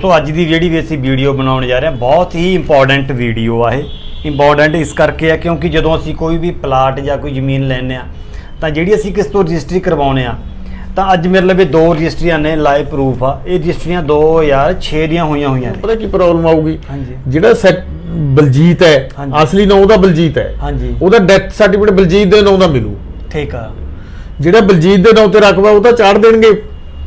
ਦੋਸਤੋ ਅੱਜ ਦੀ ਜਿਹੜੀ ਵੀ ਅਸੀਂ ਵੀਡੀਓ ਬਣਾਉਣ ਜਾ ਰਹੇ ਹਾਂ ਬਹੁਤ ਹੀ ਇੰਪੋਰਟੈਂਟ ਵੀਡੀਓ ਆ ਇਹ। ਇੰਪੋਰਟੈਂਟ ਇਸ ਕਰਕੇ ਆ ਕਿਉਂਕਿ ਜਦੋਂ ਅਸੀਂ ਕੋਈ ਵੀ ਪਲਾਟ ਜਾਂ ਕੋਈ ਜ਼ਮੀਨ ਲੈਂਦੇ ਆ ਤਾਂ ਜਿਹੜੀ ਅਸੀਂ ਕਿਸ ਤੋਂ ਰਜਿਸਟਰੀ ਕਰਵਾਉਣੇ ਆ ਤਾਂ ਅੱਜ ਮੇਰੇ ਲਵੇ ਦੋ ਰਜਿਸਟਰੀਆਂ ਨੇ ਲਾਈਵ ਪ੍ਰੂਫ ਆ। ਇਹ ਰਜਿਸਟਰੀਆਂ 2006 ਦੀਆਂ ਹੋਈਆਂ ਹੋਈਆਂ ਨੇ। ਪਤਾ ਕੀ ਪ੍ਰੋਬਲਮ ਆਊਗੀ? ਹਾਂਜੀ। ਜਿਹੜਾ ਬਲਜੀਤ ਹੈ। ਅਸਲੀ ਨਾਂ ਉਹਦਾ ਬਲਜੀਤ ਹੈ। ਹਾਂਜੀ। ਉਹਦਾ ਡੈਥ ਸਰਟੀਫਿਕੇਟ ਬਲਜੀਤ ਦੇ ਨਾਂ ਦਾ ਮਿਲੂ। ਠੀਕ ਆ। ਜਿਹੜਾ ਬਲਜੀਤ ਦੇ ਨਾਂ ਤੇ ਰਕਬਾ ਉਹ ਤਾਂ ਚਾੜ ਦੇਣਗੇ।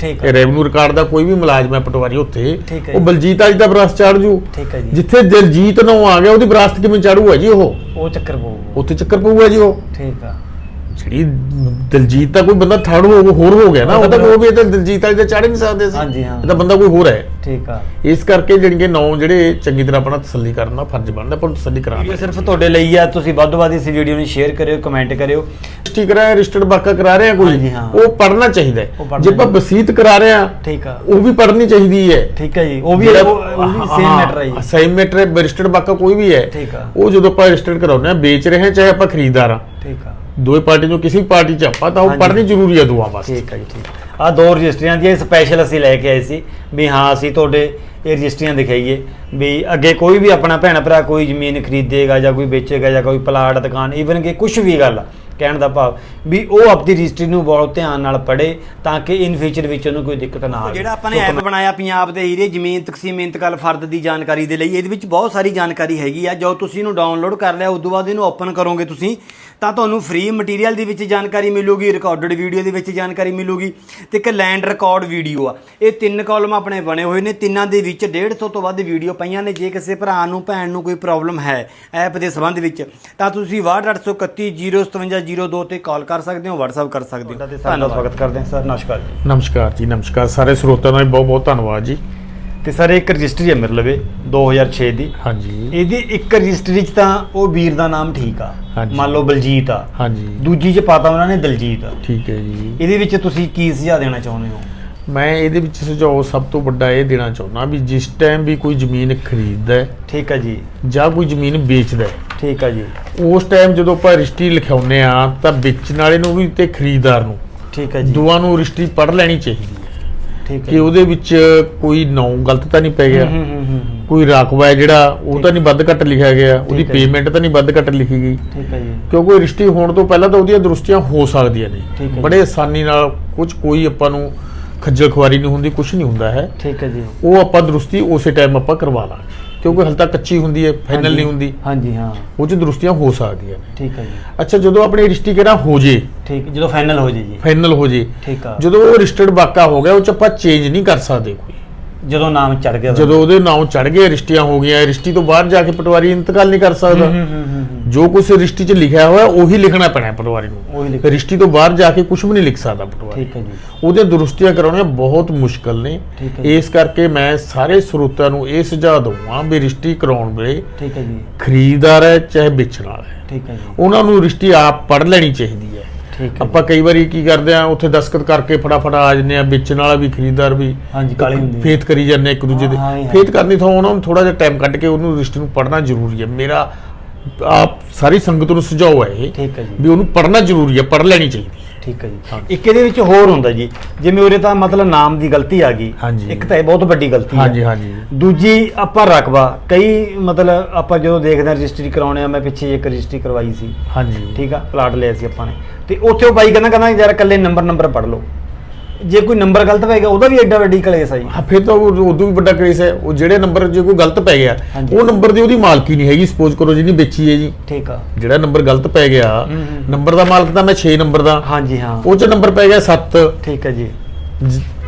ਠੀਕ ਇਹ ਰੈਵਨਿਊ ਰਿਕਾਰਡ ਦਾ ਕੋਈ ਵੀ ਮੁਲਾਜ਼ਮ ਹੈ ਪਟਵਾਰੀ ਉੱਥੇ ਠੀਕ ਹੈ ਉਹ। ਬਲਜੀਤ ਵਾਲੀ ਦਾ ਵਿਰਾਸਤ ਚਾੜ ਜੂ। ਠੀਕ ਹੈ ਜੀ। ਜਿੱਥੇ ਦਿਲਜੀਤ ਨਾਂ ਆ ਗਿਆ ਉਹਦੀ ਵਿਰਾਸਤ ਕਿਵੇਂ ਚਾੜੂਗਾ ਜੀ ਉਹ? ਉਹ ਚੱਕਰ ਪਊ ਉੱਥੇ ਚੱਕਰ ਪਊਗਾ ਜੀ ਉਹ। ਠੀਕ ਆ। ਜਿਹੜੀ ਦਿਲਜੀਤ ਦਾ ਕੋਈ ਬੰਦਾ ਥਰਡ ਹੋ ਹੋਰ ਹੋ ਗਿਆ ਨਾ ਉਹ ਤਾਂ ਉਹ ਵੀ ਇਹ ਤਾਂ ਦਿਲਜੀਤ ਵਾਲੀ ਤਾਂ ਚਾੜ ਨਹੀਂ ਸਕਦੇ ਸੀ ਹਾਂਜੀ, ਹਾਂ। ਇਹ ਤਾਂ ਬੰਦਾ ਕੋਈ ਹੋਰ ਹੈ। ਠੀਕ ਆ। ਇਸ ਕਰਕੇ ਜਿਹੜੀਆਂ ਨਾਂ ਜਿਹੜੇ ਚੰਗੀ ਤਰ੍ਹਾਂ ਆਪਣਾ ਤਸੱਲੀ ਕਰਨ ਦਾ ਫਰਜ਼ ਬਣਦਾ ਪਰ ਤਸੱਲੀ ਕਰਾਉਣਾ ਸਿਰਫ ਤੁਹਾਡੇ ਲਈ ਆ ਤੁਸੀਂ ਵੱਧ ਵੱਧ ਇਸ ਵੀਡੀਓ ਨੂੰ ਸ਼ੇਅਰ ਕਰਿਓ ਕਮੈਂਟ ਕਰਿਓ। ਠੀਕ ਕਰਾ ਰਜਿਸਟਰਡ ਬਾਕਾ ਕਰਾ ਰਹੇ ਆ ਹਾਂਜੀ, ਕੋਈ ਹਾਂ। ਉਹ ਪੜਨਾ ਚਾਹੀਦਾ ਜੇ ਆਪਾਂ ਵਸੀਤ ਕਰਾ ਰਹੇ ਆ ਠੀਕ ਆ। ਉਹ ਵੀ ਪੜਨੀ ਚਾਹੀਦੀ ਹੈ। ਠੀਕ ਹੈ ਜੀ ਉਹ ਵੀ ਉਹ ਵੀ ਸੇਮ ਮੈਟਰ ਹੈ ਜੀ। ਸੇਮ ਮੈਟਰ ਹੈ ਰਜਿਸਟਰਡ ਬਾਕਾ ਕੋਈ ਵੀ ਹੈ। ਠੀਕ ਆ। ਉਹ ਜਦੋਂ ਆਪਾਂ ਰਜਿਸਟਰਡ ਕਰਾਉਂਦੇ ਆ ਵੇਚ ਰਹੇ ਚਾਹੇ ਆਪਾਂ ਖਰੀਦਦਾਰ ਆ ਠੀਕ ਆ। ਦੋਵੇਂ ਪਾਰਟੀ ਚੋਂ ਕਿਸੇ ਵੀ ਪਾਰਟੀ ਚ ਆਪਾਂ ਤਾਂ ਉਹ ਹਾਂਜੀ। ਪੜਨੀ ਜ਼ਰੂਰੀ ਹੈ ਦੋਵਾਂ ਵਾਸਤੇ। ਠੀਕ ਹੈ ਜੀ ਠੀਕ ਆ। ਦੋ ਰਜਿਸਟਰੀਆਂ ਦੀਆਂ ਸਪੈਸ਼ਲ ਅਸੀਂ ਲੈ ਕੇ ਆਏ ਸੀ ਵੀ ਹਾਂ ਅਸੀਂ ਤੁਹਾਡੇ ਇਹ ਰਜਿਸਟਰੀਆਂ ਦਿਖਾਈਏ ਵੀ ਅੱਗੇ ਕੋਈ ਵੀ ਆਪਣਾ ਭੈਣ ਭਰਾ ਕੋਈ ਜ਼ਮੀਨ ਖਰੀਦੇਗਾ ਜਾਂ ਕੋਈ ਵੇਚੇਗਾ ਜਾਂ ਕੋਈ ਪਲਾਟ ਦੁਕਾਨ ਈਵਨ ਕਿ ਕੁਝ ਵੀ ਗੱਲ ਆ, ਕਹਿਣ ਦਾ ਭਾਵ ਵੀ ਉਹ ਆਪਣੀ ਰਜਿਸਟਰੀ ਨੂੰ ਬਹੁਤ ਧਿਆਨ ਨਾਲ ਪੜ੍ਹੇ ਤਾਂ ਕਿ ਇਨ ਫਿਊਚਰ ਵਿੱਚ ਉਹਨੂੰ ਕੋਈ ਦਿੱਕਤ ਨਾ ਆਵੇ। ਜਿਹੜਾ ਆਪਾਂ ਨੇ ਐਪ ਬਣਾਇਆ ਪੰਜਾਬ ਦੇ ਹੀਰੇ ਜ਼ਮੀਨ ਤਕਸੀਮ ਇੰਤਕਾਲ ਫਰਦ ਦੀ ਜਾਣਕਾਰੀ ਦੇ ਲਈ ਇਹਦੇ ਵਿੱਚ ਬਹੁਤ ਸਾਰੀ ਜਾਣਕਾਰੀ ਹੈਗੀ ਆ। ਜੋ ਤੁਸੀਂ ਇਹਨੂੰ ਡਾਊਨਲੋਡ ਕਰ ਲਿਆ ਉਸ ਤੋਂ ਬਾਅਦ ਇਹਨੂੰ ਓਪਨ ਕਰੋਗੇ ਤੁਸੀਂ ਤਾਂ ਤੁਹਾਨੂੰ ਫ੍ਰੀ ਮਟੀਰੀਅਲ ਦੇ ਵਿੱਚ ਜਾਣਕਾਰੀ ਮਿਲੂਗੀ ਰਿਕਾਰਡਡ ਵੀਡੀਓ ਦੇ ਵਿੱਚ ਜਾਣਕਾਰੀ ਮਿਲੂਗੀ ਤੇ ਇੱਕ ਲੈਂਡ ਰਿਕਾਰਡ ਵੀਡੀਓ ਆ। ਇਹ ਤਿੰਨ ਕਾਲਮ ਆਪਣੇ ਬਣੇ ਹੋਏ ਨੇ ਤਿੰਨਾਂ ਦੇ ਵਿੱਚ 150 ਤੋਂ ਵੱਧ ਵੀਡੀਓ ਪਈਆਂ ਨੇ। ਜੇ ਕਿਸੇ ਭਰਾ ਨੂੰ ਭੈਣ ਨੂੰ ਕੋਈ ਪ੍ਰੋਬਲਮ ਹੈ ਐਪ ਦੇ ਸੰਬੰਧ ਵਿੱਚ ਤਾਂ ਤੁਸੀਂ 62831075002 ਤੇ ਕਾਲ ਕਰ ਸਕਦੇ ਹੋ WhatsApp ਕਰ ਸਕਦੇ ਹੋ। ਧੰਨਵਾਦ। ਸਵਾਗਤ ਕਰਦੇ ਹਾਂ। ਸਰ ਨਮਸਕਾਰ ਜੀ। ਨਮਸਕਾਰ ਜੀ ਨਮਸਕਾਰ। ਸਾਰੇ ਸਰੋਤਿਆਂ ਦਾ ਬਹੁਤ ਬਹੁਤ ਧੰਨਵਾਦ ਜੀ। ਤੇ ਸਰ ਇੱਕ ਰਜਿਸਟਰੀ ਹੈ ਮੇਰੇ ਲਵੇ 2006 ਦੀ। ਹਾਂਜੀ। ਇਹਦੀ ਇੱਕ ਰਜਿਸਟਰੀ 'ਚ ਤਾਂ ਉਹ ਵੀਰ ਦਾ ਨਾਮ ਠੀਕ ਆ। ਮੰਨ ਲਓ ਬਲਜੀਤ ਆ। ਹਾਂਜੀ। ਦੂਜੀ 'ਚ ਪਾਤਾ ਉਹਨਾਂ ਨੇ ਦਲਜੀਤ। ਠੀਕ ਹੈ ਜੀ। ਇਹਦੇ ਵਿੱਚ ਤੁਸੀਂ ਕੀ ਸੁਝਾਅ ਦੇਣਾ ਚਾਹੁੰਦੇ ਹੋ? ਮੈਂ ਇਹਦੇ ਵਿੱਚ ਸੁਝਾਅ ਸਭ ਤੋਂ ਵੱਡਾ ਇਹ ਦੇਣਾ ਚਾਹੁੰਦਾ ਵੀ ਜਿਸ ਟਾਈਮ ਵੀ ਕੋਈ ਜ਼ਮੀਨ ਖਰੀਦਦਾ ਹੈ ਠੀਕ ਹੈ ਜੀ। ਜਾਂ ਕੋਈ ਜ਼ਮੀਨ ਵੇਚਦਾ ਹੈ ਠੀਕ ਹੈ ਜੀ। ਉਸ ਟਾਈਮ ਜਦੋਂ ਆਪਾਂ ਰਜਿਸਟਰੀ ਲਿਖਾਉਂਦੇ ਆ ਤਾਂ ਵੇਚਣ ਵਾਲੇ ਨੂੰ ਵੀ ਤੇ ਖਰੀਦਦਾਰ ਨੂੰ। ਠੀਕ ਹੈ ਜੀ। ਦੋਵਾਂ ਨੂੰ ਰਜਿਸਟਰੀ ਪੜ੍ਹ ਲੈਣੀ ਚਾਹੀਦੀ ਹੈ। ਠੀਕ ਹੈ ਕਿ ਉਹਦੇ ਵਿੱਚ ਕੋਈ ਨਾਂ ਗਲਤ ਤਾਂ ਨਹੀਂ ਪੈ ਗਿਆ। ਹੂੰ ਹੂੰ ਹੂੰ ਹੂੰ। ਕੋਈ ਰਕਬਾ ਹੈ ਜਿਹੜਾ ਉਹ ਤਾਂ ਨਹੀਂ ਵੱਧ ਘੱਟ ਲਿਖਿਆ ਗਿਆ। ਉਹਦੀ। ਪੇਮੈਂਟ ਤਾਂ ਨਹੀਂ ਵੱਧ ਘੱਟ ਲਿਖੀ ਗਈ। ਠੀਕ ਹੈ ਜੀ। ਕਿਉਂਕਿ ਰਜਿਸਟਰੀ ਹੋਣ ਤੋਂ ਪਹਿਲਾਂ ਤਾਂ ਉਹਦੀਆਂ ਦਰੁਸਤੀਆਂ ਹੋ ਸਕਦੀਆਂ ਨੇ। ਬੜੇ ਆਸਾਨੀ ਨਾਲ ਕੁਝ ਕੋਈ ਆਪਾਂ ਨੂੰ ਖੱਜਲ ਖੁਆਰੀ ਨਹੀਂ ਹੁੰਦੀ ਕੁਝ ਨਹੀਂ ਹੁੰਦਾ ਹੈ। ਠੀਕ ਹੈ ਜੀ। ਉਹ ਆਪਾਂ ਦਰੁਸਤੀ ਉਸੇ ਟਾਈਮ ਆਪਾਂ ਕਰਵਾ ਲਾਂਗੇ। ਕਿਉਂਕਿ ਹਲ ਤੱਕ ਕੱਚੀ ਹੁੰਦੀ ਹੈ ਫਾਈਨਲ। ਨਹੀਂ ਹੁੰਦੀ। ਹਾਂਜੀ ਹਾਂ। ਉਹ ਚ ਦਰੁਸਤੀਆਂ ਹੋ ਸਕਦੀਆਂ ਨੇ। ਠੀਕ ਹੈ ਜੀ। ਅੱਛਾ ਜਦੋਂ ਆਪਣੀ ਰਜਿਸਟਰੀ ਕਿਹੜਾ ਹੋ ਜੇ? ਠੀਕ ਜਦੋਂ ਫਾਈਨਲ ਹੋ ਜੇ ਜੀ। ਫਾਈਨਲ ਹੋ ਜੇ। ਠੀਕ ਆ। ਜਦੋਂ ਉਹ ਰਜਿਸਟਰਡ ਬਾਕਾ ਹੋ ਗਿਆ ਉਹ ਚ ਆਪਾਂ ਚੇਂਜ ਨਹੀਂ ਕਰ ਸਕਦੇ ਕੋਈ। ਜਦੋਂ ਨਾਮ ਚੜ ਗਿਆ ਜਦੋਂ ਉਹਦੇ। ਨਾਮ ਚੜ ਗਏ ਰਜਿਸਟਰੀਆਂ ਹੋ ਗਈਆਂ ਰਜਿਸਟਰੀ ਤੋਂ ਬਾਹਰ ਜਾ ਕੇ ਪਟਵਾਰੀ ਇੰਤਕਾਲ ਨਹੀਂ ਕਰ ਸਕਦਾ। ਹੂੰ ਹੂੰ ਹੂੰ ਹੂੰ। ਜੋ ਕੁਝ ਰਜਿਸਟਰੀ 'ਚ ਲਿਖਿਆ ਹੋਇਆ ਉਹੀ ਲਿਖਣਾ ਪੈਣਾ ਹੈ ਪਟਵਾਰੀ ਨੂੰ। ਉਹੀ ਲਿਖ ਰਜਿਸਟਰੀ ਤੋਂ ਬਾਹਰ ਜਾ ਕੇ ਕੁਝ ਵੀ ਨਹੀਂ ਲਿਖ ਸਕਦਾ ਪਟਵਾਰੀ। ਠੀਕ ਹੈ ਜੀ। ਉਹਦੇ ਦੁਰਸਤੀਆਂ ਕਰਾਉਣੀਆਂ ਬਹੁਤ ਮੁਸ਼ਕਲ ਨੇ। ਠੀਕ ਹੈ ਜੀ। ਇਸ ਕਰਕੇ ਮੈਂ ਸਾਰੇ ਸਰੋਤਿਆਂ ਨੂੰ ਇਹ ਸੁਝਾਅ ਦਊਂਗਾ ਵੀ ਰਜਿਸਟਰੀ ਕਰਾਉਣ ਵੇਲੇ ਠੀਕ ਹੈ ਜੀ। ਖਰੀਦਦਾਰ ਹੈ ਚਾਹੇ ਵੇਚਣ ਵਾਲਾ ਹੈ। ਠੀਕ ਹੈ ਜੀ। ਉਹਨਾਂ ਨੂੰ ਰਜਿਸਟਰੀ ਆਪ ਪੜ੍ਹ ਲੈਣੀ ਚਾਹੀਦੀ ਹੈ। ਠੀਕ ਹੈ ਆਪਾਂ ਕਈ ਵਾਰੀ ਕੀ ਕਰਦੇ ਆ ਉੱਥੇ ਦਸਖਤ ਕਰਕੇ ਫਟਾਫਟ ਆ ਜਾਂਦੇ ਆ ਵੇਚਣ ਵਾਲਾ ਵੀ ਖਰੀਦਦਾਰ ਵੀ। ਹਾਂਜੀ ਕਾਲੀ ਹੁੰਦੀ ਹੈ। ਫੇਤ ਕਰੀ ਜਾਂਦੇ ਆ ਇੱਕ ਦੂਜੇ ਦੇ। ਹਾਂ, ਹਾਂ, ਹਾਂ। ਫੇਤ ਕਰਨੀ ਤਾਂ ਉਹਨਾਂ ਨੂੰ ਥੋੜਾ ਜਿਹਾ ਟਾਈਮ ਕੱਢ ਕੇ ਉਹਨੂੰ ਰਜਿਸਟਰ ਨੂੰ ਪੜ੍ਹਨਾ ਜ਼ਰੂਰੀ ਹੈ। ਮੇਰਾ ਆਪ ਸਾਰੀ ਸੰਗਤ ਨੂੰ ਸੁਝਾਅ ਹੈ ਇਹ ਠੀਕ ਹੈ ਜੀ। ਵੀ ਉਹਨੂੰ ਪੜ੍ਹਨਾ ਜ਼ਰੂਰੀ ਹੈ ਪੜ੍ਹ ਲੈਣੀ ਚਾਹੀਦੀ ਹੈ। ਠੀਕ ਹੈ ਜੀ। ਇੱਕ ਇਹਦੇ ਵਿੱਚ ਹੋਰ ਹੁੰਦਾ ਜੀ ਜਿਵੇਂ ਉਰੇ ਤਾਂ ਮਤਲਬ ਨਾਮ ਦੀ ਗਲਤੀ ਆ ਗਈ। ਹਾਂਜੀ। ਇੱਕ ਤਾਂ ਇਹ ਬਹੁਤ ਵੱਡੀ ਗਲਤੀ ਹੈ। ਹਾਂਜੀ ਹਾਂਜੀ ਦੂਜੀ ਆਪਾਂ ਰਕਬਾ ਕਈ ਮਤਲਬ ਆਪਾਂ ਜਦੋਂ ਦੇਖਦੇ ਹਾਂ ਰਜਿਸਟਰੀ ਕਰਾਉਣੇ ਆ ਮੈਂ ਪਿੱਛੇ ਇੱਕ ਰਜਿਸਟਰੀ ਕਰਵਾਈ ਸੀ। ਹਾਂਜੀ ਠੀਕ ਆ ਪਲਾਟ ਲਿਆ ਸੀ ਆਪਾਂ ਨੇ। ਤੇ ਉੱਥੇ ਉਹ ਬਾਈ ਕਹਿੰਦਾ ਕਹਿੰਦਾ ਯਾਰ ਇਕੱਲੇ ਨੰਬਰ ਨੰਬਰ ਪੜ ਲਓ। ਜੇ ਕੋਈ ਨੰਬਰ ਗਲਤ ਪੈ ਗਿਆ ਉਹਦਾ ਵੀ ਐਡਾ ਵੱਡੀ ਕਲੇਸ ਆ ਜੀ। ਹਾਂ ਫਿਰ ਤਾਂ ਉਹ ਉਦੋਂ ਵੀ ਵੱਡਾ ਕੇਸ ਹੈ। ਉਹ ਜਿਹੜੇ ਨੰਬਰ ਜੇ ਕੋਈ ਗਲਤ ਪੈ ਗਿਆ ਹਾਂਜੀ। ਉਹ ਨੰਬਰ ਦੀ ਉਹਦੀ ਮਾਲਕੀ ਨਹੀਂ ਹੈਗੀ ਸਪੋਜ਼ ਕਰੋ ਜਿਹਨੇ ਵੇਚੀ ਹੈ ਜੀ। ਠੀਕ ਆ। ਜਿਹੜਾ ਨੰਬਰ ਗਲਤ ਪੈ ਗਿਆ। ਨੰਬਰ ਦਾ ਮਾਲਕ ਤਾਂ ਮੈਂ 6 ਨੰਬਰ ਦਾ। ਹਾਂਜੀ ਹਾਂ। ਉਹ ਚ ਨੰਬਰ ਪੈ ਗਿਆ 7 ਠੀਕ ਹੈ ਜੀ।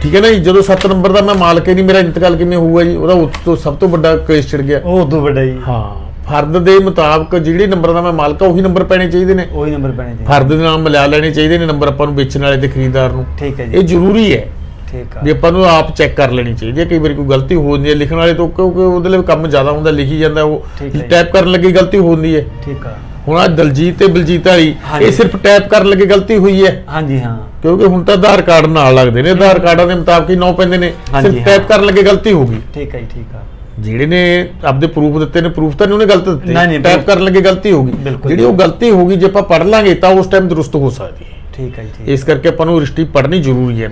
ਠੀਕ ਹੈ ਨਾ ਜੀ? ਜਦੋਂ 7 ਨੰਬਰ ਦਾ ਮੈਂ ਮਾਲਕ ਹੀ ਨਹੀਂ ਮੇਰਾ ਇੰਤਕਾਲ ਕਿਵੇਂ ਹੋਊਗਾ ਜੀ? ਉਹਦਾ ਉਸ ਤੋਂ ਸਭ ਤੋਂ ਵੱਡਾ ਕੇਸ ਛਿੜ ਗਿਆ। ਉਹ ਉਦੋਂ ਵੱਡਾ ਜੀ। ਹਾਂ। ਫਰਦ ਦੇ ਮੁਤਾਬਕ ਜਿਹੜੇ ਨੰਬਰ ਦਾ ਮੈਂ ਮਾਲਕ ਆ ਉਹੀ ਨੰਬਰ ਪੈਣੇ ਚਾਹੀਦੇ ਨੇ। ਉਹੀ ਨੰਬਰ ਪੈਣੇ ਜੀ ਫਰਦ ਦੇ ਨਾਲ ਮਿਲਾ ਲੈਣੇ ਚਾਹੀਦੇ ਨੇ ਨੰਬਰ ਆਪਾਂ ਨੂੰ ਵੇਚਣ ਵਾਲੇ ਤੇ ਖਰੀਦਦਾਰ ਨੂੰ। ਠੀਕ ਹੈ ਇਹ ਜੀ ਜ਼ਰੂਰੀ ਹੈ। ਠੀਕ ਆ। ਵੀ ਆਪਾਂ ਨੂੰ ਆਪ ਚੈੱਕ ਕਰ ਲੈਣੀ ਚਾਹੀਦੀ ਹੈ। ਕਈ ਵਾਰੀ ਕੋਈ ਗਲਤੀ ਹੋ ਜਾਂਦੀ ਹੈ ਲਿਖਣ ਵਾਲੇ ਤੋਂ ਕਿਉਂਕਿ ਉਹਦੇ ਲਈ ਕੰਮ ਜ਼ਿਆਦਾ ਹੁੰਦਾ ਲਿਖੀ ਜਾਂਦਾ ਉਹ। ਟਾਈਪ ਕਰਨ ਲੱਗੀ ਗਲਤੀ ਹੋ ਜਾਂਦੀ ਹੈ। ਠੀਕ ਆ। ਹੁਣ ਆ ਦਲਜੀਤ ਤੇ ਬਲਜੀਤ ਵਾਲੀ। ਇਹ ਸਿਰਫ ਟਾਈਪ ਕਰਨ ਲੱਗੇ ਗਲਤੀ ਹੋਈ ਹੈ। ਹਾਂਜੀ ਹਾਂ। ਕਿਉਂਕਿ ਹੁਣ ਤਾਂ ਆਧਾਰ ਕਾਰਡ ਨਾਲ ਲੱਗਦੇ ਨੇ। ਆਧਾਰ ਕਾਰਡਾਂ ਦੇ ਮੁਤਾਬਕ ਹੀ ਨੌ ਪੈਂਦੇ ਨੇ। ਸਿਰਫ। ਟਾਈਪ ਕਰਨ ਲੱਗੇ ਗਲਤੀ ਹੋ ਗਈ। ਠੀਕ ਹੈ ਜੀ ਠੀਕ ਆ। ਜਿਹੜੇ ਨੇ ਆਪਦੇ ਪ੍ਰੂਫ ਦਿੱਤੇ ਨੇ ਪ੍ਰੂਫ ਤਾਂ ਨਹੀਂ ਉਹਨੇ ਗਲਤ ਦਿੱਤੇ। ਨਹੀਂ, ਟਾਈਪ ਕਰਨ ਲੱਗੇ ਗਲਤੀ ਹੋ ਗਈ। ਜਿਹੜੀ ਉਹ ਗਲਤੀ ਹੋ ਗਈ ਜੇ ਆਪਾਂ ਪੜ ਲਾਂਗੇ ਤਾਂ ਉਸ ਟਾਈਮ ਦਰੁਸਤ ਹੋ ਸਕਦੀ ਹੈ। ਠੀਕ ਹੈ ਜੀ ਇਸ ਕਰਕੇ ਆਪਾਂ ਨੂੰ ਰਜਿਸਟਰੀ ਪੜ੍ਹਨੀ ਜ਼ਰੂਰੀ ਹੈ।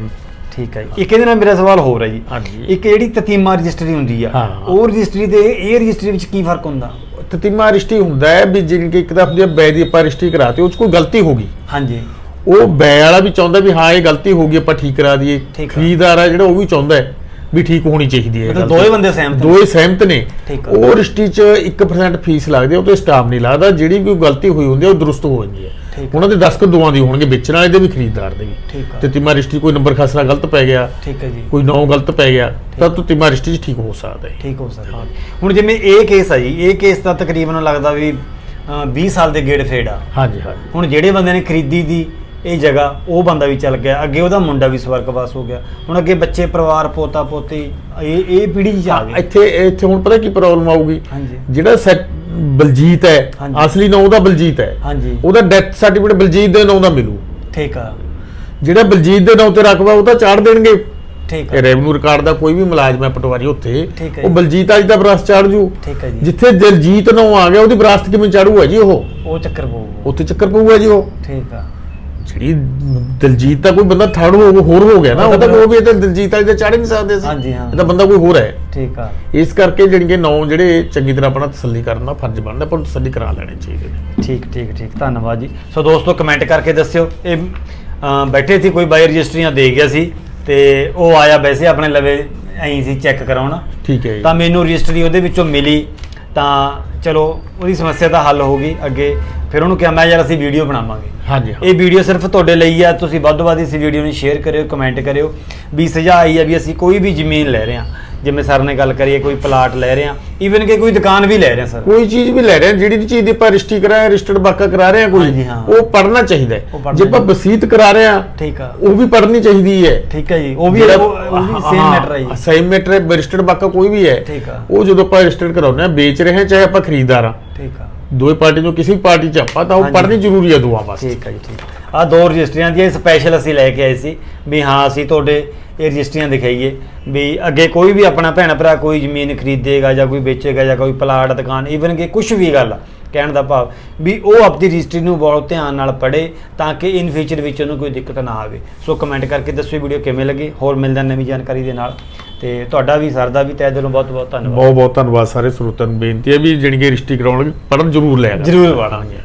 ਠੀਕ ਹੈ ਇੱਕ ਇਹਦੇ ਨਾਲ ਮੇਰਾ ਸਵਾਲ ਹੋਰ ਹੈ ਜੀ। ਇੱਕ ਜਿਹੜੀ ਤਤੀਮਾ ਰਜਿਸਟਰੀ ਹੁੰਦੀ ਆ। ਉਹ ਰਜਿਸਟਰੀ ਤੇ ਇਹ ਰਜਿਸਟਰੀ ਵਿੱਚ ਕੀ ਫ਼ਰਕ ਹੁੰਦਾ? ਤਤੀਮਾ ਰਿਸ਼ਤੀ ਹੁੰਦਾ ਹੈ ਵੀ ਜਿਨ ਕਿ ਇੱਕ ਤਾਂ ਹੈ ਬੈ ਦੀ ਆਪਾਂ ਰਿਸ਼ਤੀ ਕਰਾਤੇ ਉਹ 'ਚ ਕੋਈ ਗਲਤੀ ਹੋ ਗਈ। ਹਾਂਜੀ। ਉਹ ਬੈ ਵਾਲਾ ਵੀ ਚਾਹੁੰਦਾ ਵੀ ਹਾਂ ਇਹ ਗਲਤੀ ਹੋ ਗਈ ਆਪਾਂ ਠੀਕ ਕਰਾ ਦਈਏ। ਆ। ਖਰੀਦਦਾਰ ਹੈ ਜਿਹੜਾ ਉਹ ਵੀ ਚਾਹੁੰਦਾ ਹੈ। ਵੀ ਠੀਕ ਹੋਣੀ ਚਾਹੀਦੀ ਹੈ ਮਤਲਬ। ਦੋਵੇਂ ਬੰਦੇ ਸਹਿਮਤ ਨੇ। ਦੋਏ ਸਹਿਮਤ ਨੇ। ਠੀਕ ਆ। ਉਹ ਰਿਸ਼ਤੀ 'ਚ 1% ਫੀਸ ਲੱਗਦੀ ਹੈ ਉਹ ਤੇ ਸਟਾਫ ਨਹੀਂ ਲੱਗਦਾ। ਜਿਹੜੀ ਵੀ ਕੋਈ ਗਲਤੀ ਹੋਈ ਹੁੰਦੀ ਹੈ ਉਹ ਦਰੁਸਤ ਹੋ ਜਾਂਦੀ ਹੈ ਠੀਕ ਆ। ਉਹਨਾਂ ਦੇ ਦਸਤਖਤ ਦੋਵਾਂ ਦੀ ਹੋਣਗੇ ਵੇਚਣ ਵਾਲੇ ਦੇ ਵੀ ਖਰੀਦਦਾਰ ਦੇ ਵੀ। ਠੀਕ ਆ। ਤੇ ਤਿਮਾ ਰਿਸ਼ਤੀ ਕੋਈ ਨੰਬਰ ਖਾਸਰਾ ਗਲਤ ਪੈ ਗਿਆ ਠੀਕ ਹੈ ਜੀ। ਕੋਈ ਨੌ ਗਲਤ ਪੈ ਗਿਆ ਤਾਂ ਤੂੰ ਤਿਮਾ ਰਿਸ਼ਤੀ 'ਚ ਠੀਕ ਹੋ ਸਕਦਾ ਹੈ। ਠੀਕ ਹੋ ਸਕਦਾ। ਹੁਣ ਜਿਵੇਂ ਇਹ ਕੇਸ ਆ ਜੀ ਇਹ ਕੇਸ ਤਾਂ ਤਕਰੀਬਨ ਲੱਗਦਾ ਵੀ ਅ, 20 ਸਾਲ ਦੇ ਗੇੜ ਫੇੜ ਆ। ਹਾਂਜੀ ਹਾਂਜੀ। ਹੁਣ ਜਿਹੜੇ ਬੰਦੇ ਨੇ ਖਰੀਦੀ ਦੀ ਇਹ ਜਗ੍ਹਾ ਉਹ ਬੰਦਾ ਵੀ ਚੱਲ ਗਿਆ। ਅੱਗੇ ਉਹਦਾ ਮੁੰਡਾ ਵੀ ਸਵਰਗਵਾਸ ਹੋ ਗਿਆ। ਹੁਣ ਅੱਗੇ ਬੱਚੇ ਪਰਿਵਾਰ ਪੋਤਾ ਪੋਤੀ ਇਹ ਇਹ ਪੀੜ੍ਹੀ 'ਚ ਆ ਗਏ ਇੱਥੇ ਇੱਥੇ ਹੁਣ ਪਤਾ ਕੀ ਪ੍ਰੋਬਲਮ ਆਊਗੀ? ਹਾਂਜੀ। ਜਿਹੜਾ ਬਲਜੀਤ ਹੈ। ਅਸਲੀ ਨਾਂ ਉਹਦਾ ਬਲਜੀਤ ਹੈ। ਹਾਂਜੀ। ਉਹਦਾ ਡੈਥ ਸਰਟੀਫਿਕੇਟ ਬਲਜੀਤ ਦੇ ਨਾਂ ਦਾ ਮਿਲੂ। ਠੀਕ ਆ। ਜਿਹੜਾ ਬਲਜੀਤ ਦੇ ਨਾਂ ਤੇ ਰਕਬਾ ਉਹ ਤਾਂ ਚਾੜ ਦੇਣਗੇ। ਠੀਕ ਇਹ ਰੈਵਨਿਊ ਰਿਕਾਰਡ ਦਾ ਕੋਈ ਵੀ ਮੁਲਾਜ਼ਮ ਹੈ ਪਟਵਾਰੀ ਉੱਥੇ ਹੈ ਉਹ ਜੀ। ਬਲਜੀਤ ਅੱਜ ਦਾ ਵਿਰਾਸਤ ਚਾੜ ਜੂ। ਠੀਕ ਹੈ ਜੀ। ਜਿੱਥੇ ਦਿਲਜੀਤ ਨਾਂ ਆ ਗਿਆ ਉਹਦੀ ਵਿਰਾਸਤ ਕਿਵੇਂ ਚਾੜੂਗਾ ਜੀ ਉਹ? ਉਹ ਚੱਕਰ ਪਊਗਾ। ਉੱਥੇ ਚੱਕਰ ਪਊਗਾ ਜੀ ਉਹ। ਠੀਕ ਆ। ਜਿਹੜੀ ਦਿਲਜੀਤ ਦਾ ਕੋਈ ਬੰਦਾ ਥਰਡ ਹੋ ਹੋਰ ਹੋ ਗਿਆ ਨਾ ਉਹ ਤਾਂ ਉਹ ਵੀ ਤਾਂ ਦਿਲਜੀਤ ਵਾਲੀ ਤਾਂ ਚਾੜ ਨਹੀਂ ਸਕਦੇ ਸੀ ਹਾਂਜੀ, ਹਾਂ। ਇਹ ਤਾਂ ਬੰਦਾ ਕੋਈ ਹੋਰ ਹੈ। ਠੀਕ ਆ। ਇਸ ਕਰਕੇ ਜਿਹੜੀਆਂ ਨੌ ਜਿਹੜੇ ਚੰਗੀ ਤਰ੍ਹਾਂ ਆਪਣਾ ਤਸੱਲੀ ਕਰਨ ਦਾ ਫਰਜ਼ ਬਣਦਾ ਪਰ ਤਸੱਲੀ ਕਰਾ ਲੈਣੇ ਚਾਹੀਦੇ ਨੇ ਠੀਕ ਠੀਕ ਠੀਕ। ਧੰਨਵਾਦ ਜੀ। ਸੋ ਦੋਸਤੋ ਕਮੈਂਟ ਕਰਕੇ ਦੱਸਿਓ। ਇਹ ਬੈਠੇ ਸੀ ਕੋਈ ਬਾਈ ਰਜਿਸਟਰੀਆਂ ਦੇ ਗਿਆ ਸੀ ਤੇ ਉਹ ਆਇਆ ਵੈਸੇ ਆਪਣੇ ਲਵੇ ਐਂ ਸੀ ਚੈੱਕ ਕਰਾਉਣ। ਠੀਕ ਹੈ ਤਾਂ ਮੈਨੂੰ ਰਜਿਸਟਰੀ ਉਹਦੇ ਵਿੱਚੋਂ ਮਿਲੀ। ਤਾਂ ਚਲੋ ਉਹਦੀ ਸਮੱਸਿਆ ਦਾ ਹੱਲ ਹੋ ਗਈ ਅੱਗੇ। ਫਿਰ ਉਹਨੂੰ ਕਿਹਾ ਮੈਂ ਯਾਰ ਅਸੀਂ ਵੀਡੀਓ ਬਣਾਵਾਂਗੇ। ਹਾਂਜੀ ਇਹ ਵੀਡੀਓ ਸਿਰਫ ਤੁਹਾਡੇ ਲਈ ਆ ਤੁਸੀਂ ਵੱਧ ਤੋਂ ਵੱਧ ਇਸ ਵੀਡੀਓ ਨੂੰ ਸ਼ੇਅਰ ਕਰਿਓ ਕਮੈਂਟ ਕਰਿਓ। ਵੀ ਸੁਝਾਅ ਆਈ ਆ ਵੀ ਅਸੀਂ ਕੋਈ ਵੀ ਜ਼ਮੀਨ ਲੈ ਰਹੇ ਹਾਂ। ਜਿਵੇਂ ਸਰ ਨੇ ਗੱਲ ਕਰੀ ਹੈ ਕੋਈ ਪਲਾਟ ਲੈ ਰਹੇ ਹਾਂ ਈਵਨ ਕਿ ਕੋਈ ਦੁਕਾਨ ਵੀ ਲੈ ਰਹੇ ਹਾਂ ਸਰ। ਕੋਈ ਚੀਜ਼ ਵੀ ਲੈ ਰਹੇ ਹਾਂ ਜਿਹੜੀ ਚੀਜ਼ ਦੀ ਆਪਾਂ ਰਜਿਸਟਰੀ ਕਰਾ ਰਹੇ ਰਜਿਸਟਰਡ ਬਾਕਾ ਕਰਾ ਰਹੇ ਹਾਂਜੀ, ਕੋਈ ਹਾਂ। ਉਹ ਪੜਨਾ ਚਾਹੀਦਾ ਉਹ ਹੈ ਪੜ੍ਹਨਾ ਜੇ ਆਪਾਂ। ਵਸੀਤ ਕਰਾ ਰਹੇ ਹਾਂ ਠੀਕ ਆ। ਉਹ ਵੀ ਪੜਨੀ ਚਾਹੀਦੀ ਹੈ। ਠੀਕ ਹੈ ਜੀ ਉਹ ਵੀ ਜਿਹੜਾ- ਉਹ ਵੀ ਸੇਮ ਮੈਟਰ ਹੈ ਜੀ। ਸੇਮ ਮੈਟਰ ਹੈ ਰਜਿਸਟਰਡ ਬਾਕਾ ਕੋਈ ਵੀ ਹੈ ਠੀਕ ਆ। ਉਹ ਜਦੋਂ ਆਪਾਂ ਰਜਿਸਟਰਡ ਕਰਾਉਂਦੇ ਹਾਂ ਵੇਚ ਰਹੇ ਹਾਂ ਚਾਹੇ ਆਪਾਂ ਖਰੀਦਦਾਰ ਹਾਂ। ਠੀਕ ਆ। ਦੋਵੇਂ ਪਾਰਟੀ ਤੋਂ ਕਿਸੇ ਵੀ ਪਾਰਟੀ ਚ ਆਪਾਂ ਤਾਂ ਉਹ ਹਾਂਜੀ। ਪੜਨੀ ਜ਼ਰੂਰੀ ਹੈ ਦੋਵਾਂ ਵਾਸਤੇ। ਠੀਕ ਹੈ ਜੀ ਠੀਕ ਆ। ਦੋ ਰਜਿਸਟਰੀਆਂ ਦੀਆਂ ਸਪੈਸ਼ਲ ਅਸੀਂ ਲੈ ਕੇ ਆਏ ਸੀ ਵੀ ਹਾਂ ਅਸੀਂ ਤੁਹਾਡੇ ਇਹ ਰਜਿਸਟਰੀਆਂ ਦਿਖਾਈਏ ਵੀ ਅੱਗੇ ਕੋਈ ਵੀ ਆਪਣਾ ਭੈਣ ਭਰਾ ਕੋਈ ਜ਼ਮੀਨ ਖਰੀਦੇਗਾ ਜਾਂ ਕੋਈ ਵੇਚੇਗਾ ਜਾਂ ਕੋਈ ਪਲਾਟ ਦੁਕਾਨ ਈਵਨ ਕਿ ਕੁਝ ਵੀ ਗੱਲ ਆ, ਕਹਿਣ ਦਾ ਭਾਵ ਵੀ ਉਹ ਆਪਣੀ ਰਜਿਸਟਰੀ ਨੂੰ ਬਹੁਤ ਧਿਆਨ ਨਾਲ ਪੜ੍ਹੇ ਤਾਂ ਕਿ ਇਨ ਫਿਊਚਰ ਵਿੱਚ ਉਹਨੂੰ ਕੋਈ ਦਿੱਕਤ ਨਾ ਆਵੇ। ਸੋ ਕਮੈਂਟ ਕਰਕੇ ਦੱਸੋ ਵੀਡੀਓ ਕਿਵੇਂ ਲੱਗੀ ਹੋਰ ਮਿਲਦਾ ਨਵੀਂ ਜਾਣਕਾਰੀ ਦੇ ਨਾਲ। ਤੇ ਤੁਹਾਡਾ ਵੀ ਸਰ ਦਾ ਵੀ ਤਹਿ ਦਿਲੋਂ ਬਹੁਤ ਬਹੁਤ ਧੰਨਵਾਦ। ਬਹੁਤ ਬਹੁਤ ਧੰਨਵਾਦ ਸਾਰੇ ਸਰੋਤਿਆਂ ਨੂੰ ਬੇਨਤੀ ਹੈ ਵੀ ਜਿਹੜੀਆਂ ਰਜਿਸਟਰੀ ਕਰਾਉਣਗੇ ਪੜਨ ਜ਼ਰੂਰ ਕਰੋ। ਜ਼ਰੂਰ ਪੜਾਂਗੇ